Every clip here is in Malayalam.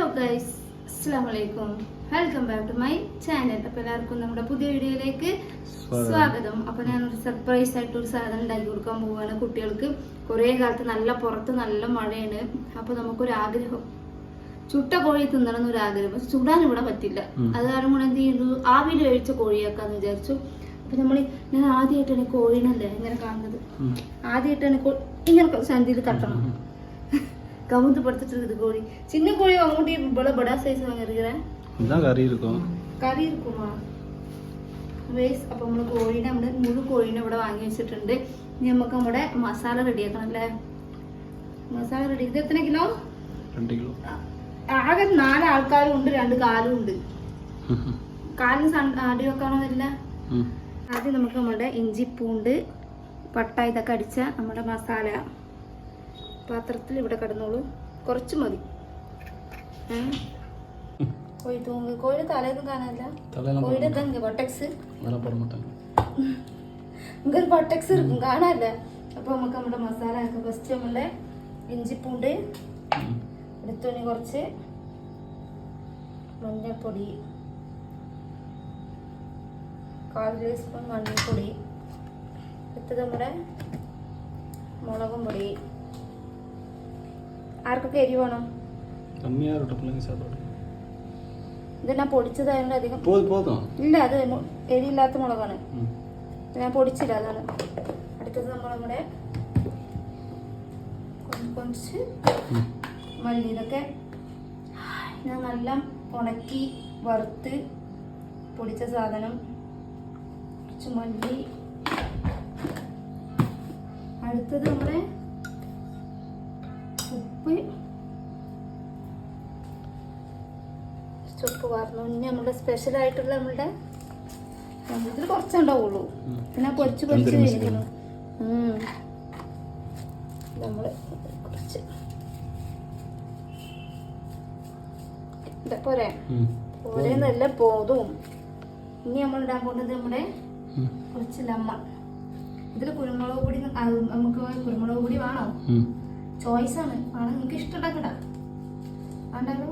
ഹലോ ഗൈസ് അസ്സാം വലൈക്കും welcome back to my channel അപ്പൊ എല്ലാവർക്കും നമ്മുടെ പുതിയ വീഡിയോയിലേക്ക് സ്വാഗതം. അപ്പൊ ഞാൻ ഒരു സർപ്രൈസ് ആയിട്ട് ഒരു സാധനം ഉണ്ടാക്കി കൊടുക്കാൻ പോവുകയാണ് കുട്ടികൾക്ക്. കുറേ കാലത്ത് നല്ല പുറത്ത് നല്ല മഴയാണ്. അപ്പൊ നമുക്കൊരു ആഗ്രഹം. ചുട്ട കോഴി തിന്നണം എന്നൊരു ആഗ്രഹം. പക്ഷെ ചുടാൻ ഇവിടെ പറ്റില്ല. അത് കാരണം കൊണ്ട് എന്ത് ചെയ്തു ആവിയിൽ കഴിച്ച കോഴിയാക്കാന്ന് വിചാരിച്ചു. അപ്പൊ നമ്മൾ ഞാൻ ആദ്യമായിട്ടാണ് കോഴീനല്ലേ ഇങ്ങനെ കാണുന്നത്. ആദ്യമായിട്ടാണ് ഇങ്ങനെ സന്ധിയിൽ തട്ടണം ഉം. கவுந்து படுத்துட்டு இருக்குது கோழி சின்ன கோழி வாங்கிட்டு இவ்வளோ படா சைஸ் வாங்கியிருக்கிறேன் இதுதான் கறி இருக்கும் കറി ഇരിക്കുമോ വേസ് അപ്പം നമ്മൾ കോഴീനെ നമ്മൾ മുഴു കോഴീനെ ഇവിടെ വാങ്ങി വെച്ചിട്ടുണ്ട് ഇനി നമുക്ക് നമ്മുടെ മസാല റെഡിയാക്കണം അല്ലേ മസാല റെഡി ഇത് എത്ര കിലോ ரெண்டு கிலோ ആകെ നാല് ആൾക്കാരും ഉണ്ട് രണ്ട് കാലും ഉണ്ട് കാലിന് സൺ അടി വെക്കണമെന്നില്ല ம் ആദ്യം നമുക്ക് നമ്മുടെ ഇഞ്ചി പൂണ്ട് പട്ട ഇതൊക്കെ അടിച്ച നമ്മുടെ മസാല പാത്രത്തിൽ ഇവിടെ കിടന്നോളൂ. കുറച്ച് മതി. കോഴി തൂങ്ങ്. കോഴി തലയൊന്നും കാണാനില്ല. കോഴിയുടെ ഇതങ്ങ് വട്ടക്സ് നമുക്കൊരു വട്ടക്സ് ഇരിക്കും. കാണാനില്ല. അപ്പൊ നമുക്ക് നമ്മുടെ മസാല ഫസ്റ്റ് നമ്മളുടെ ഇഞ്ചിപ്പൂണ്ട്. എടുത്തുണി കുറച്ച്. മഞ്ഞപ്പൊടി കാൽ ടീസ്പൂൺ മഞ്ഞൾപ്പൊടി. എടുത്തത് നമ്മുടെ മുളകും പൊടി. ആർക്കൊക്കെ എരിവ് വേണം? കമ്മിയാകട്ടെ പിള്ളേങ്ക സാപ്പാട് ഇത് ഞാൻ പൊടിച്ചതായതുകൊണ്ട് അധികം ഇല്ല അത് എരിയില്ലാത്ത മുളകാണ്. ഞാൻ പൊടിച്ചില്ല അതാണ്. അടുത്തത് നമ്മൾ നമ്മുടെ കുറച്ച് മല്ലി. ഇതൊക്കെ ഞാൻ നല്ല ഉണക്കി വറുത്ത് പൊടിച്ച സാധനം. കുറച്ച് മല്ലി. അടുത്തത് നമ്മുടെ ചുപ്പ് വാർന്നു ഇനി നമ്മുടെ സ്പെഷ്യൽ ആയിട്ടുള്ള നമ്മുടെ ഇതിൽ കുറച്ചുണ്ടാവുള്ളൂ പിന്നെ പൊരിച്ച് പൊരിച്ച് കഴിക്കണം നമ്മൾ കുറച്ച്. പോരെ. പോരെ നല്ല പോതും. ഇനി നമ്മൾ ഇടാൻ പോകുന്നത് നമ്മുടെ കുറച്ച് ലമ്മ ഇതിൽ കുരുമുളക് പൊടി നമുക്ക് കുരുമുളക് പൊടി വേണോ? ചോയ്സ് ആണ്. വേണം. നിങ്ങൾക്ക് ഇഷ്ടമുണ്ടാക്കണ്ട വേണ്ടല്ലോ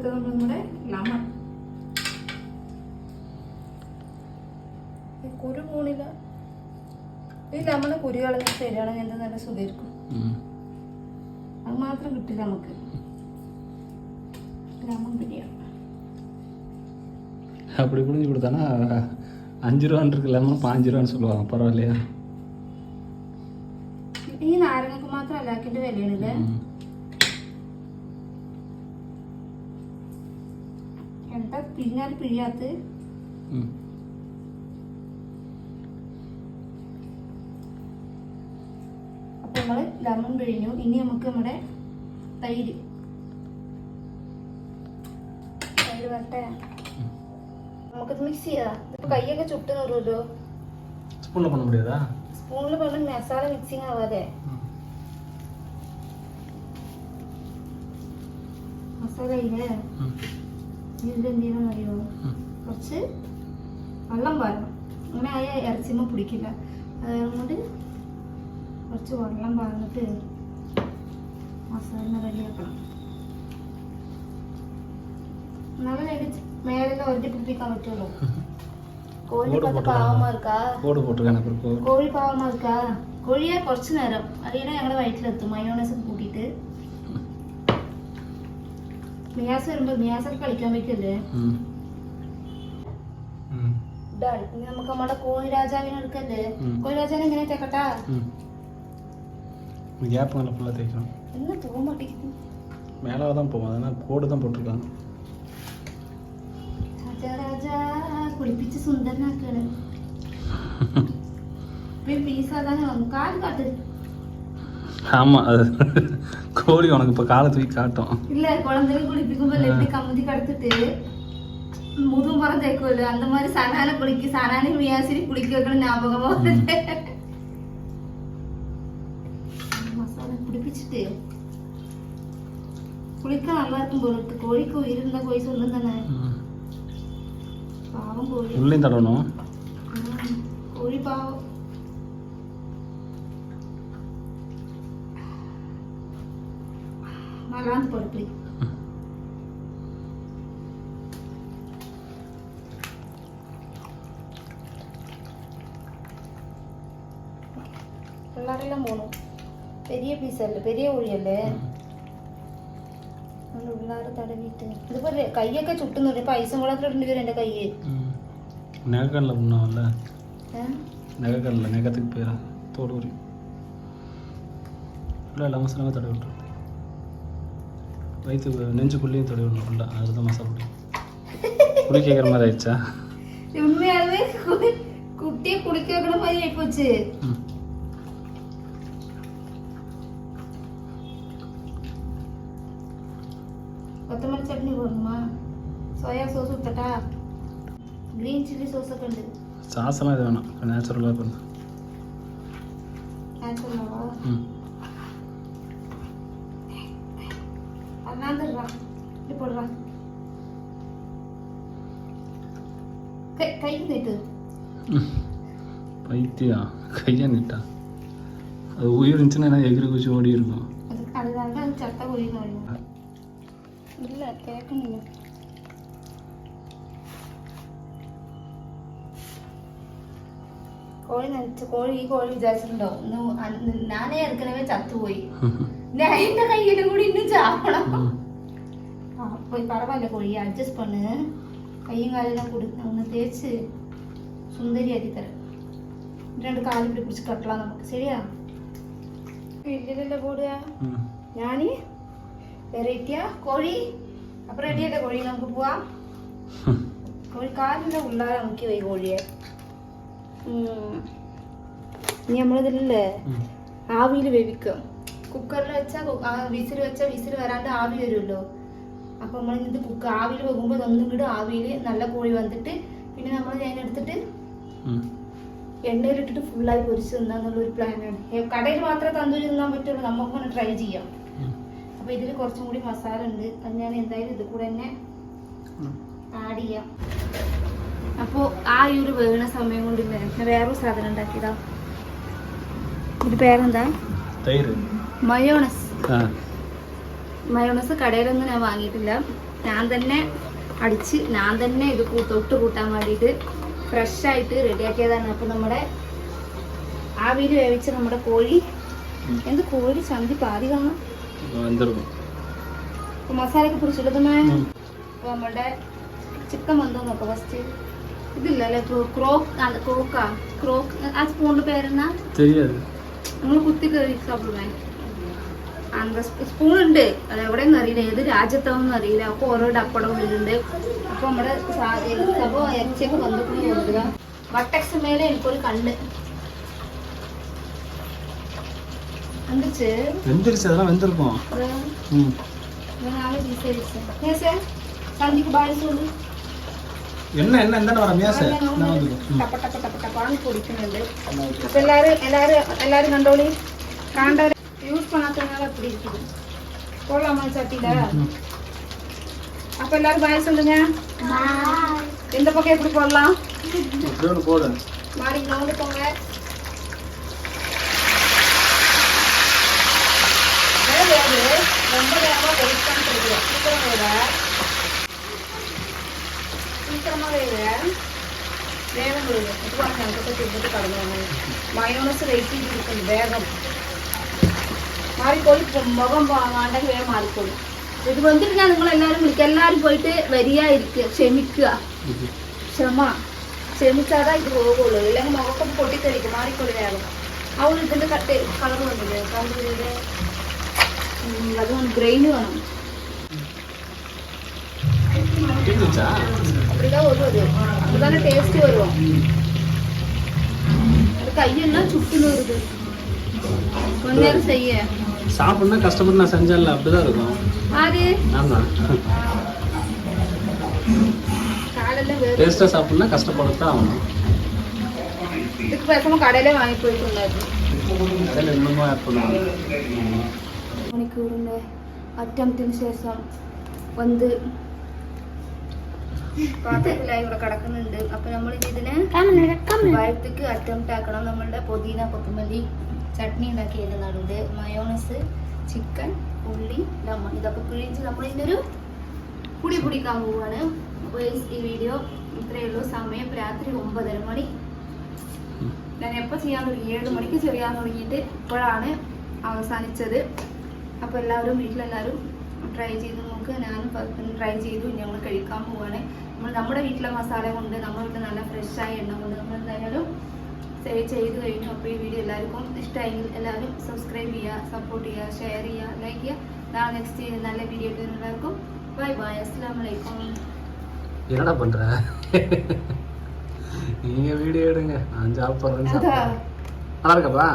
അടുത്തത് നമ്മൾ നമ്മുടെ ലമ്മ ഈ കുരു പോണില്ല ഈ ലമ്മണ കുരു കളഞ്ഞ് ശരിയാണെങ്കിൽ എന്താ നല്ല സുഖമായിരിക്കും ம் അത് മാത്രം കിട്ടില്ല നമുക്ക് ലെമൺ ബിരിയാണി அப்படி புரிஞ்சு கொடுத்தானா அஞ்சு ரூபான்னு இருக்கு லெமன் பாஞ்சு ரூபான்னு சொல்லுவாங்க பரவாயில்லையா ഈ നാരങ്ങക്ക് മാത്രം അല്ലാക്കിന്റെ വിലയാണില്ലേ പിഴിഞ്ഞാൽ പിഴിയാത്ത. അപ്പൊ നമ്മൾ ലെമൺ പിഴിഞ്ഞു. ഇനി നമുക്ക് നമ്മുടെ തൈര്. തൈര് വരട്ടെ. നമുക്കിത് മിക്സ് ചെയ്താ ഇപ്പൊ കൈയൊക്കെ ചുട്ട് നിറുമല്ലോ സ്പൂണിൽ പണം മുടിയതാ മസാല മിക്സിങ് ആവാതെ. മസാല ഇല്ലേ ഇതിൽ എന്ത് കുറച്ച് വെള്ളം പാരണം. അങ്ങനെ ആയ ഇറച്ചിമ്മ പിടിക്കില്ല. അതുകൊണ്ട് കുറച്ച് വെള്ളം പാർന്നിട്ട് മസാല റെഡിയാക്കണം. എന്നാലും അതിന്റെ മേലെല്ലാം ഉറഞ്ഞ് പിടിപ്പിക്കാൻ പറ്റുള്ളൂ. കോഴി പാവമാർക്കാ? കോഴി പാവമാർക്കാ? കോഴിയെ കുറച്ച് നേരം അറിയണേ ഞങ്ങളുടെ വയറ്റിലെത്തും. മയോണൈസ് കൂട്ടിയിട്ട്. മിയാസ് വരുമ്പോ മിയാസൊക്കെ കളിക്കാൻ പറ്റില്ലേ ம் ம் ഡൺ ഇനി നമുക്ക് നമ്മുടെ കോഴി രാജാവിനെ എടുക്കല്ലേ ഉം. കോഴി രാജാവിനെ എങ്ങനെ തേക്കട്ടാ ம் கேப் நல்லா ஃபுல்லாக தேய்க்கணும் എന്ന് തോന്നിട്ടിരിക്കുന്നു மேலே தான் போகும் அதனால் கோடு தான் போட்டிருக்காங்க രാജാ രാജാ കുളിപ്പിച്ച് സുന്ദരനാക്കാണ് പീസ് അതാണ് വന്നു കാല് കാട്ട് ஆமாம் அது கோழி உனக்கு இப்போ காலை தூக்கி காட்டும். இல்ல குழந்தைகள் குளிப்பிக்கும் போது எப்படி கமுதி கடத்துட்டு முதுகும் புறம் தேய்க்கும்ல அந்த மாதிரி சனான குளிக்க சனானி மியாசிரி குளிக்க வைக்கணும் ஞாபகமா வருது. மசாலா குடிப்பிச்சுட்டு குளிக்க நல்லா இருக்கும் இருக்கு. கோழிக்கு இருந்தா கோழி சொல்லும் தானே. பாவம் கோழி. உள்ளேயும் தடவணும். ம், கோழி பாவம். ಹಾಳಾದ ಬರ್ರಿ കളറെല്ലാം പോണു പെരിയ പീസല്ലേ പെരിയ ഉള്ളിയല്ലേ ഉള്ളാറ് തടവിട്ട് ഇതിപ്പോ കൈയൊക്കെ ചുട്ടുന്നുണ്ട് ഇപ്പൊ ഐസും കൂടെ ഇടേണ്ടി വരും എന്റെ കൈ നേക്കല്ല ഉണ്ണാവല്ലേ നേക്കല്ല നേക്കത്തിൽ പേരാ തോട് പറയും ഇല്ല മസാല തടവിട്ടു வயிற்று நெஞ்சுக்குள்ளேயும் தொடைவிடணும் ஃபுல்லாக அதில் தான் மசாலா பொடி புளி கேட்குற மாதிரி ஆயிடுச்சா? உண்மையாகவே குட்டியே குடிக்கிற மாதிரி ஆயிப்போச்சு. கொத்தமல்லி சட்னி போடணுமா? சோயா சோஸ் ஊற்றட்டா க்ரீன் சில்லி சோஸை கண்டு. சாசமாக இது வேணாம். நேச்சுரலாக பண்ணு நேச்சுரலாவா ம். അന്നാന്നിടാ ഇത് പോടാ കൈ നീട്ട് பைத்தியா கையை நிட்டா அது உயிர் இருந்துச்சுன்னா எகிரி குச்சி ஓடி இருக்கும் അത് അതുകൊണ്ട് അത് ചട്ട കോഴി എന്ന് പറയുന്നത് ഇല്ല കേൾക്കണില്ല കോഴി നനച്ച കോഴി ഈ കോഴി വിചാരിച്ചിട്ടുണ്ടാവും ഇന്ന് അന്ന് ഞാനേ എടുക്കണവേ ചത്തുപോയി ഞാൻ എന്റെ കയ്യിലും കൂടി ഇന്നും ചാവണം போய் பரவாயில்ல கோழி அட்ஜஸ்ட் பண்ணு. கையும் காலெல்லாம் கொடுத்து ஒன்று தேய்ச்சி சுந்தரி ஆக்கி தரேன். ரெண்டு കാൽ പിടിപ്പിച്ച് കട്ടലാം നമുക്ക് ശരിയാ ഇല്ലല്ലോ കൂടുക ഞാൻ വെറൈറ്റിയാ കോഴി അപ്പൊ റെഡിയല്ലേ കോഴി നമുക്ക് പോവാം കോഴി കാലിന്റെ ഉള്ളാലെ നമുക്ക് പോയി കോഴിയെ ഇനി നമ്മളിതിലല്ലേ ആവിയിൽ വേവിക്കും കുക്കറിൽ വെച്ചാൽ വിസിൽ വെച്ചാൽ വിസിൽ വരാണ്ട് ആവി വരുമല്ലോ അപ്പോൾ നമ്മൾ ഇത് കുക്ക് ആവിയിൽ വെക്കുമ്പോൾ ഇതൊന്നും കൂടി ആവിയിൽ നല്ല കോഴി വന്നിട്ട് പിന്നെ നമ്മൾ ഞാൻ എടുത്തിട്ട് എണ്ണയിലിട്ടിട്ട് ഫുള്ളായി പൊരിച്ച് തിന്നാന്നുള്ള ഒരു പ്ലാനാണ് കടയിൽ മാത്രമേ തന്തൂരി തിന്നാൻ പറ്റുള്ളൂ. നമുക്ക് വേണം ട്രൈ ചെയ്യാം. അപ്പോൾ ഇതിൽ കുറച്ചും കൂടി മസാല ഉണ്ട്. അത് ഞാൻ എന്തായാലും ഇത് കൂടെ തന്നെ ആഡ് ചെയ്യാം. അപ്പോൾ ആ ഈ ഒരു വേണ സമയം കൊണ്ട് ഞാൻ വേറൊരു സാധനം ഉണ്ടാക്കിയതാ. ഇത് പേരെന്താ? മയോണസ്. മയോണൈസ് കടയിലൊന്നും ഞാൻ വാങ്ങിയിട്ടില്ല. ഞാൻ തന്നെ അടിച്ച് ഞാൻ തന്നെ ഇത് തൊട്ട് കൂട്ടാൻ വേണ്ടിയിട്ട് ഫ്രഷായിട്ട് റെഡിയാക്കിയതാണ്. അപ്പം നമ്മുടെ ആവിയിൽ വേവിച്ച നമ്മുടെ കോഴി. എന്ത് കോഴി? ചന്തി പാതി കാണാം. മസാല ഒക്കെ പിടിച്ചിട്ടതുമേ നമ്മുടെ ചിക്കൻ വന്തോ നോക്കാം ഫസ്റ്റ് ഇതില്ല അല്ലെ ക്രോക്ക്? ക്രോക്കാ ക്രോക്ക് ആ സ്പൂണിന്റെ പേരെന്നാ? നമ്മൾ കുത്തി കയറി സാപ്പിടുമേ അന്ത സ്പൂൺ ഉണ്ട് അത് എവിടെയെന്ന് അറിയില്ല ഏത് രാജ്യത്താണെന്ന് അറിയില്ല അപ്പൊ ഓരോ ഡപ്പട ഉള്ളിലുണ്ട് അപ്പൊ നമ്മുടെ അപ്പൊ ഇറച്ചിയൊക്കെ വന്നിട്ട് കൊണ്ടുവരിക വട്ടക്സ് മേലെ എനിക്കൊരു കണ്ണ് എന്തിച്ച് வெந்துருச்சு அதெல்லாம் வெந்திருக்கும் ம் നാളെ വീസേ സന്ധിക്ക് ബാധിച്ചുള്ളൂ என்ன என்ன என்ன வர மேச நான் வந்து ടപ്പ ടപ്പ ടപ്പ ടപ്പാണ് പൊടിക്കുന്നുണ്ട് അപ്പൊ എല്ലാരും എല്ലാരും എല്ലാരും കണ്ടോളി കാണണ്ടവരെ யூஸ் பண்ணாதனால அப்படி இருக்குது. போடலாமா சட்டியில் அப்ப எல்லாரும் பாய் சொல்லுங்க. எந்த பக்கம் எப்படி போடலாம்? போடு. மாறி நோண்டு போங்க. ரொம்ப நேரமாக வெயிட் பண்ணுறது சீக்கிரம் வேற. சீக்கிரமாக வேற. வேகம் வருது இது பாருங்க. கட்டத்தை போட்டு கடந்து வேகம். മാറിക്കോളി മുഖം വാങ്ങാണ്ടെങ്കിൽ വേഗം മാറിക്കോളി ഇത് വന്നിട്ട് ഞാൻ നിങ്ങളെല്ലാവരും വിളിക്കുക എല്ലാവരും പോയിട്ട് വരികയായിരിക്കുക ക്ഷമിക്കുക ക്ഷമ ക്ഷമിച്ചാതാ ഇത് പോകുള്ളൂ ഇല്ലെങ്കിൽ മുഖമൊക്കെ പൊട്ടിത്തെറിക്കും മാറിക്കോളി വേഗം അവൾ ഇതിന്റെ കട്ട് കളർ വന്നില്ലേ കളർ അതുകൊണ്ട് ബ്രെയിൻ വേണം தீர்ந்துச்சா அப்படிதான் வரும் அது அதுதானே டேஸ்ட் வரும் அது கையெல்லாம் சுட்டுன்னு வருது கொஞ்ச நேரம் செய்ய சாப்பிட்னா கஷ்டப்பட்டு நான் செஞ்சேன்ல அப்படிதான் இருக்கும் ஆறு நான் தான் காலையில வேறு டேஸ்ட்டாக சாப்பிட்னா கஷ்டப்படத்தான் ஆகணும் இதுக்கு பேசாம கடையில வாங்கி போயிட்டு இருந்தாரு அதில் இன்னமும் ஆட் பண்ணுவாங்க മണിക്കൂറിന്റെ അറ്റംപ്റ്റിന് ശേഷം വന്ന് പാത്രത്തിലായി ഇവിടെ കിടക്കുന്നുണ്ട് അപ്പൊ നമ്മൾ ഇതിനെ വയറ്റക്ക് അറ്റംപ്റ്റ് ആക്കണം നമ്മളുടെ പുതിന കൊത്തുമല്ലി ചട്നി ഉണ്ടാക്കിയിരുന്നതാണ് ഇത് മയോണസ് ചിക്കൻ ഉള്ളി ലെമൺ. ഇതൊക്കെ പിഴിഞ്ഞ് നമ്മൾ ഒരു പുടി പിടിക്കാൻ പോവുകയാണ് അപ്പോൾ ഈ വീഡിയോ ഇത്രയേ ഉള്ളൂ. സമയം രാത്രി ഒമ്പതര മണി. ഞാൻ എപ്പോൾ ചെയ്യാൻ തുടങ്ങി? ഏഴ് മണിക്ക് ചെയ്യാൻ തുടങ്ങിയിട്ട് ഇപ്പോഴാണ് അവസാനിച്ചത്. അപ്പോൾ എല്ലാവരും വീട്ടിലെല്ലാവരും ട്രൈ ചെയ്ത് നോക്കുക ഞാനും ട്രൈ ചെയ്തു. ഞങ്ങൾ കഴിക്കാൻ പോവുകയാണ് നമ്മൾ നമ്മുടെ വീട്ടിലെ മസാല കൊണ്ട് വീട്ടിൽ നല്ല ഫ്രഷായ എണ്ണ കൊണ്ട് നമ്മൾ എന്തായാലും ചെയ്ത് കഴിഞ്ഞു അപ്പോൾ ഈ വീഡിയോ എല്ലാവർക്കും ഇഷ്ടമായെങ്കിൽ എല്ലാവരും സബ്സ്ക്രൈബ് ചെയ്യുക സപ്പോർട്ട് ചെയ്യുക ഷെയർ ചെയ്യുക ലൈക്ക് ചെയ്യുക നാളെ നെക്സ്റ്റ് നല്ല വീഡിയോ ഇട്ട് എല്ലാവർക്കും ബൈ ബൈ അസ്സാം വലൈക്കും என்னடா பண்ற நீங்க வீடியோ எடுங்க நான் சாப்பிட்றேன்னு அதான். சாப்பிட்றேன் நல்லா இருக்கப்பா